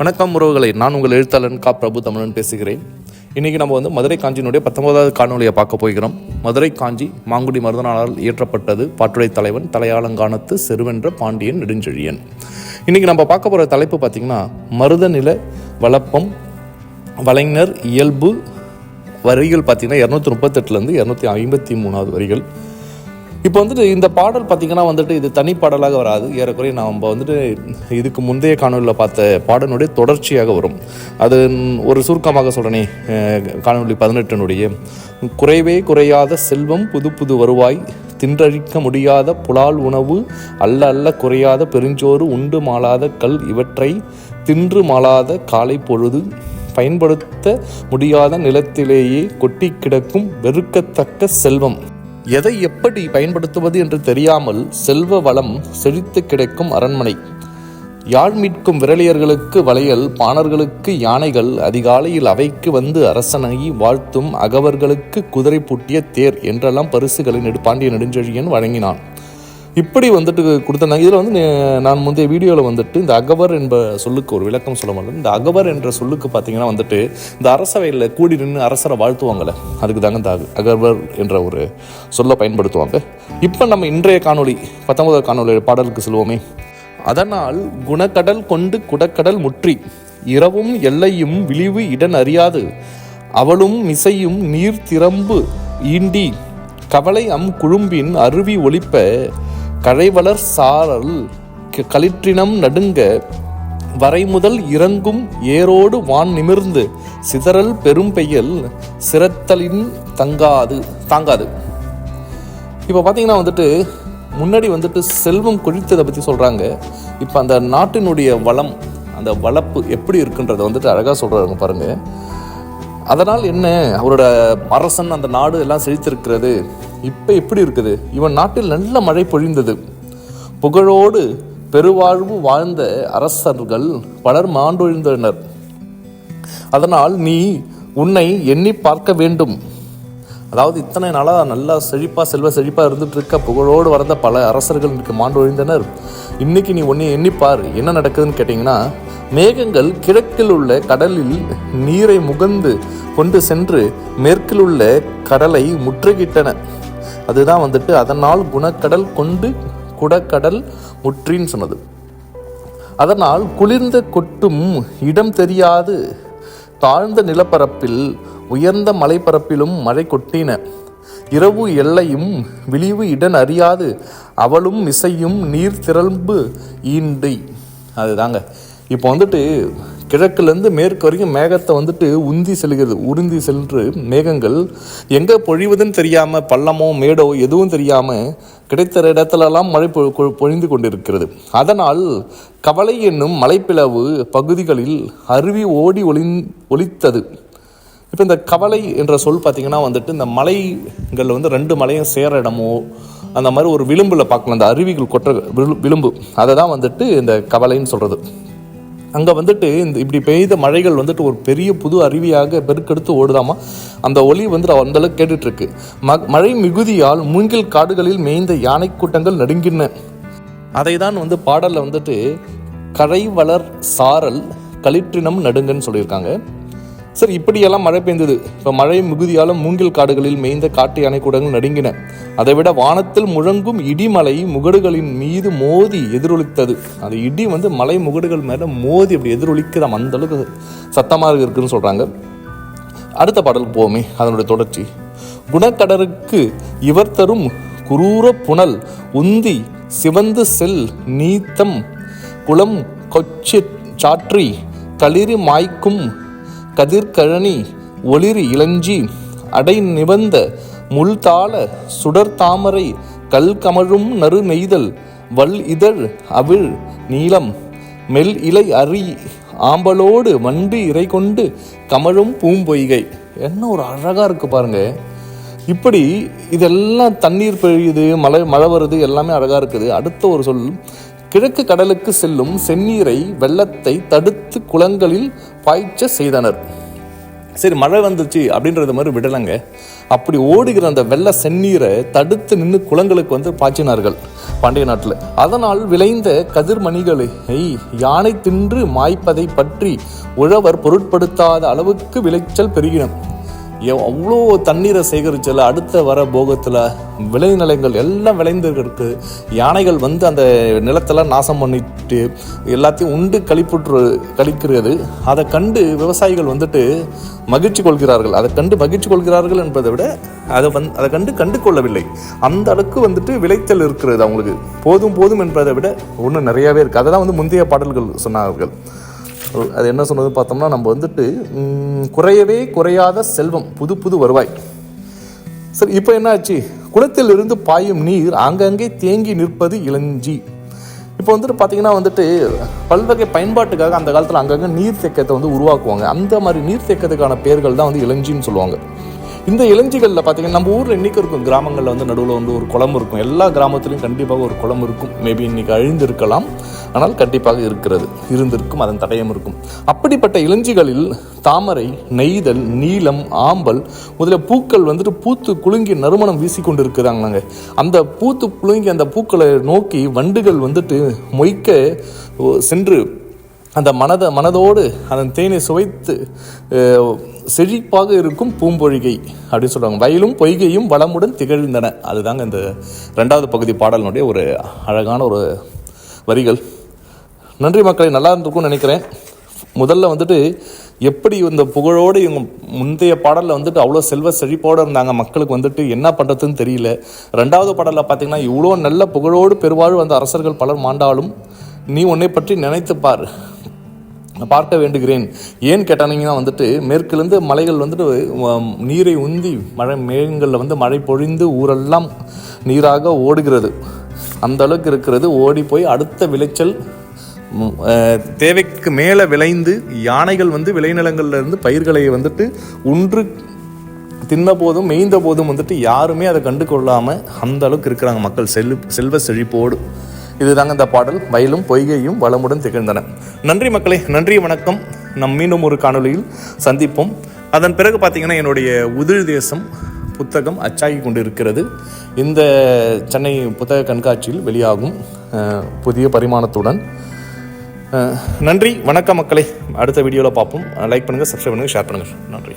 வணக்கம் உறவுகளை நான் உங்கள் எழுத்தாளன் கா. பிரபு தமிழன் பேசுகிறேன். இன்றைக்கி நம்ம வந்து மதுரை காஞ்சியினுடைய பத்தொன்பதாவது காணொலியை பார்க்க போகிறோம். மதுரை காஞ்சி மாங்குடி மருதனாளால் இயற்றப்பட்டது பாட்டுடை தலைவன் தலையாளங்கானத்து செருவென்ற பாண்டியன் நெடுஞ்செழியன். இன்றைக்கி நம்ம பார்க்க போகிற தலைப்பு பார்த்திங்கன்னா மருதநில வளப்பம் வலைஞர் இயல்பு வரிகள் பார்த்திங்கன்னா இரநூத்தி முப்பத்தெட்டுலேருந்து இரநூத்தி ஐம்பத்தி மூணாவது வரிகள். இப்போ வந்துட்டு இந்த பாடல் பார்த்திங்கன்னா வந்துட்டு இது தனி பாடலாக வராது. ஏறக்குறைய நாம் வந்துட்டு இதுக்கு முந்தைய காணொலியில் பார்த்த பாடலுடைய தொடர்ச்சியாக வரும். அது ஒரு சுருக்கமாக சொல்கிறேனே காணொலி பதினெட்டினுடைய குறைவே குறையாத செல்வம் புது புது வருவாய் தின்றழிக்க முடியாத புலால் உணவு அல்ல அல்ல குறையாத பெருஞ்சோறு உண்டு மாளாத கல் இவற்றை தின்று மாளாத காலை பொழுது பயன்படுத்த முடியாத நிலத்திலேயே கொட்டி கிடக்கும் வெறுக்கத்தக்க செல்வம். எதை எப்படி பயன்படுத்துவது என்று தெரியாமல் செல்வ வளம் செழித்து கிடைக்கும் அரண்மனை. யாழ் மீட்கும் விரலியர்களுக்கு வளையல் பாணர்களுக்கு யானைகள் அதிகாலையில் அவைக்கு வந்து அரசனை வாழ்த்தும் அகவர்களுக்கு குதிரை பூட்டிய தேர் என்றெல்லாம் பரிசுகளை நெடு பாண்டிய நெடுஞ்செழியன் வழங்கினான். இப்படி வந்துட்டு கொடுத்தாங்க இதில் வந்து நான் முந்தைய வீடியோவில் வந்துட்டு இந்த அகவர் என்ற சொல்லுக்கு ஒரு விளக்கம் சொல்ல மாட்டேன் இந்த அகவர் என்ற சொல்லுக்கு பார்த்தீங்கன்னா வந்துட்டு இந்த அரசவையில் கூடி நின்று அரசரை வாழ்த்துவாங்கள்ல அதுக்கு தாங்க இந்த அக- அகவர் என்ற ஒரு சொல்லை பயன்படுத்துவாங்க. இப்போ நம்ம இன்றைய காணொளி பத்தொன்பதாவது காணொளி பாடலுக்கு செல்வோமே. அதனால் குணக்கடல் கொண்டு குடக்கடல் முற்றி இரவும் எல்லையும் விழிவு இடன் அறியாது அவளும் மிசையும் நீர் திறம்பு ஈண்டி கவலை அம் குழும்பின் அருவி ஒலிப்ப கழைவளர் சாரல் களிற்றினம் நடுங்க வரைமுதல் இறங்கும் ஏரோடு வான் நிமிர்ந்து சிதறல் பெரும் பெய்யல் சிரத்தலின் தங்காது தாங்காது. இப்போ பார்த்தீங்கன்னா வந்துட்டு முன்னாடி வந்துட்டு செல்வம் குழித்ததை பற்றி சொல்கிறாங்க இப்போ அந்த நாட்டினுடைய வளம் அந்த வளப்பு எப்படி இருக்குன்றதை வந்துட்டு அழகாக சொல்கிறாங்க பாருங்கள் அதனால் என்ன? அவரோட அரசன் அந்த நாடு எல்லாம் செழித்திருக்கிறது. இப்போ எப்படி இருக்குது? இவன் நாட்டில் நல்ல மழை பொழிந்தது. புகழோடு பெருவாழ்வு வாழ்ந்த அரசர்கள் பலர் மாண்டொழிந்தனர். அதனால் நீ உன்னை எண்ணி பார்க்க வேண்டும். அதாவது இத்தனை நாளாக நல்லா செழிப்பாக செல்வ செழிப்பாக இருந்துட்டு இருக்க புகழோடு வரந்த பல அரசர்கள் இன்றைக்கு மாண்டொழிந்தனர். இன்னைக்கு நீ ஒன்று எண்ணிப்பார் என்ன நடக்குதுன்னு கேட்டிங்கன்னா மேகங்கள் கிழக்கில் உள்ள கடலில் நீரை முகந்து கொண்டு சென்று மேற்கில் உள்ள கடலை முற்றுகிட்டன. அதுதான் வந்துட்டு அதனால் குணக்கடல் கொண்டு குடக்கடல் முற்றின்னு சொன்னது. அதனால் குளிர்ந்த கொட்டும் இடம் தெரியாது. தாழ்ந்த நிலப்பரப்பில் உயர்ந்த மலைப்பரப்பிலும் மழை கொட்டின. இரவு எல்லையும் விழிவு இடன் அறியாது. அவளும் இசையும் நீர் திரள்பு ஈண்டை அதுதாங்க. இப்போ வந்துட்டு கிழக்குலேருந்து மேற்கு வரைக்கும் மேகத்தை வந்துட்டு உந்தி செல்கிறது உருந்தி சென்று மேகங்கள் எங்கே பொழிவதுன்னு தெரியாமல் பள்ளமோ மேடோ எதுவும் தெரியாமல் கிடைத்த இடத்துலலாம் மழை பொ- பொழிந்து கொண்டிருக்கிறது. அதனால் கவலை என்னும் மலைப்பிளவு பகுதிகளில் அருவி ஓடி ஒளிந் ஒலித்தது. இப்போ இந்த கவலை என்ற சொல் பார்த்தீங்கன்னா வந்துட்டு இந்த மலைகளில் வந்து ரெண்டு மலையும் சேர இடமோ அந்த மாதிரி ஒரு விளிம்பில் பார்க்கலாம் அந்த அருவிகள் கொற்ற விளிம்பு. அதை தான் வந்துட்டு இந்த கவலைன்னு சொல்கிறது அங்கே வந்துட்டு இந்த இப்படி பெய்த மழைகள் வந்துட்டு ஒரு பெரிய புது அருவியாக பெருக்கெடுத்து ஓடுதாமா? அந்த ஒலி வந்துட்டு அந்தளவுக்கு கேட்டுட்ருக்கு. ம மழை மிகுதியால் மூங்கில் காடுகளில் மேய்ந்த யானை கூட்டங்கள் நடுங்கின. அதை தான் வந்து பாடலில் வந்துட்டு கரை வளர் சாரல் களிற்றினம் நடுங்கன்னு சொல்லியிருக்காங்க. சரி இப்படியெல்லாம் மழை பெய்ந்தது. இப்போ மழை மிகுதியாலும் மூங்கில் காடுகளில் மேய்ந்த காட்டு யானை கூடங்கள் நடுங்கின. அதைவிட வானத்தில் முழங்கும் இடிமலை முகடுகளின் மீது மோதி எதிரொலித்தது. அந்த இடி வந்து மலை முகடுகள் மேலே மோதி அப்படி எதிரொலிக்குதாம் அந்த அளவுக்கு சத்தமாக இருக்குன்னு சொல்கிறாங்க அடுத்த பாடலுக்கு போவோமே. அதனுடைய தொடர்ச்சி. குணக்கடருக்கு இவர் தரும் குரூர புனல் உந்தி சிவந்து செல் நீத்தம் குளம் கொச்சி சாற்றி களிறு மாய்க்கும் கதிர்கழனி ஒளிர் இளஞ்சி அடை நிவந்த முள்தாள சுடர் தாமரை கல் கமழும் நறு நெய்தல் வல் இதழ் அவிழ் நீளம் மெல் இலை அரி ஆம்பலோடு வண்டு இறை கொண்டு கமழும் பூம்பொய்கை. என்ன ஒரு அழகாக இருக்கு பாருங்க. இப்படி இதெல்லாம் தண்ணீர் பெய்யுது மழை மழை வருது எல்லாமே அழகாக இருக்குது. அடுத்த ஒரு சொல் கிழக்கு கடலுக்கு செல்லும் செந்நீரை வெள்ளத்தை தடுத்து குளங்களில் பாய்ச்ச செய்தனர். சரி மழை வந்துச்சு அப்படின்றது மாதிரி விடலைங்க. அப்படி ஓடுகிற அந்த வெள்ள செந்நீரை தடுத்து நின்று குளங்களுக்கு வந்து பாய்ச்சினார்கள் பாண்டிய நாட்டில். அதனால் விளைந்த கதிர்மணிகளை யானை தின்று மாய்ப்பதை பற்றி உழவர் பொருட்படுத்தாத அளவுக்கு விளைச்சல் பெருகின அவ்வளோ தண்ணீரை சேகரிச்சல அடுத்த வர போகத்தில் விளைநிலங்கள் எல்லாம் விளைந்து இருக்கு யானைகள் வந்து அந்த நிலத்தெல்லாம் நாசம் பண்ணிட்டு எல்லாத்தையும் உண்டு கழிப்புற்று கழிக்கிறது. அதை கண்டு விவசாயிகள் வந்துட்டு மகிழ்ச்சி கொள்கிறார்கள். அதை கண்டு மகிழ்ச்சி கொள்கிறார்கள் என்பதை விட அதை வந் அதை கண்டு கண்டு கொள்ளவில்லை அந்த அளவுக்கு வந்துட்டு விளைத்தல் இருக்கிறது அவங்களுக்கு. போதும் போதும் என்பதை விட ஒன்றும் நிறையவே இருக்குது அதை தான் வந்து முந்தைய பாடல்கள் சொன்னார்கள். அது என்ன சொன்னது பார்த்தோம்னா நம்ம வந்துட்டு குறையவே குறையாத செல்வம் புது புது வருவாய். சரி இப்போ என்ன ஆச்சு குளத்தில் இருந்து பாயும் நீர் அங்கங்கே தேங்கி நிற்பது இளஞ்சி. இப்போ வந்துட்டு பார்த்தீங்கன்னா வந்துட்டு பல்வகை பயன்பாட்டுக்காக அந்த காலத்தில் அங்கங்கே நீர் தேக்கத்தை வந்து உருவாக்குவாங்க. அந்த மாதிரி நீர் தேக்கத்துக்கான பேர்கள் தான் வந்து இளஞ்சின்னு சொல்லுவாங்க. இந்த இளஞ்சிகளில் பார்த்தீங்கன்னா நம்ம ஊரில் இன்றைக்கி இருக்கும் கிராமங்களில் வந்து நடுவில் வந்து ஒரு குளம் இருக்கும். எல்லா கிராமத்துலேயும் கண்டிப்பாக ஒரு குளம் இருக்கும். மேபி இன்னைக்கு அழிந்திருக்கலாம். ஆனால் கண்டிப்பாக இருக்கிறது. இருந்திருக்கும் அதன் தடயம் இருக்கும். அப்படிப்பட்ட இளஞ்சிகளில் தாமரை நெய்தல் நீலம் ஆம்பல் முதலிய பூக்கள் வந்துட்டு பூத்து குலுங்கி நறுமணம் வீசி கொண்டு இருக்கிறாங்களாங்க அந்த பூத்து குலுங்கி அந்த பூக்களை நோக்கி வண்டுகள் வந்துட்டு மொய்க்க சென்று அந்த மனதை மனதோடு அதன் தேனை சுவைத்து செழிப்பாக இருக்கும் பூம்பொழிகை அப்படின்னு சொல்கிறாங்க வயலும் பொய்கையும் வளமுடன் திகழ்ந்தன. அதுதாங்க இந்த ரெண்டாவது பகுதி பாடலினுடைய ஒரு அழகான ஒரு வரிகள். நன்றி மக்களை நல்லா இருந்திருக்கும்னு நினைக்கிறேன். முதல்ல வந்துட்டு எப்படி இந்த புகழோடு இவங்க முந்தைய பாடலில் வந்துட்டு அவ்வளோ செல்வ செழிப்போடு இருந்தாங்க? மக்களுக்கு வந்துட்டு என்ன பண்ணுறதுன்னு தெரியல. ரெண்டாவது பாடலில் பார்த்தீங்கன்னா இவ்வளோ நல்ல புகழோடு பெருவாழ் வந்த அரசர்கள் பலர் மாண்டாலும் நீ உன்னை பற்றி நினைத்து பார். பார்க்க வேண்டுகிறேன். ஏன் கேட்டானீங்கன்னா வந்துட்டு மேற்கிலிருந்து மலைகள் வந்துட்டு நீரை உந்தி மழை மேகங்களில் வந்து மழை பொழிந்து ஊரெல்லாம் நீராக ஓடுகிறது. அந்த அளவுக்கு இருக்கிறது. ஓடி போய் அடுத்த விளைச்சல் தேவைக்கு மேலே விளைந்து யானைகள் வந்து விளைநிலங்கள்லேருந்து பயிர்களை வந்துட்டு உன்று தின்ன போதும் மேய்ந்த போதும் வந்துட்டு யாருமே அதை கண்டு கொள்ளாமல் அந்த அளவுக்கு இருக்கிறாங்க மக்கள். செல் செல்வ செழிப்போடு. இதுதாங்க இந்த பாடல். வயலும் பொய்கையும் வளமுடன் திகழ்ந்தன. நன்றி மக்களே நன்றி வணக்கம். நம் மீண்டும் ஒரு காணொலியில் சந்திப்போம். அதன் பிறகு பார்த்தீங்கன்னா என்னுடைய உதிர் தேசம் புத்தகம் அச்சாகி கொண்டு இருக்கிறது இந்த சென்னை புத்தக கண்காட்சியில் வெளியாகும் புதிய பரிமாணத்துடன். நன்றி வணக்கம் மக்களே. அடுத்த வீடியோவில் பார்ப்போம் லைக் பண்ணுங்கள் சப்ஸ்கிரைப் பண்ணுங்கள் ஷேர் பண்ணுங்கள் நன்றி.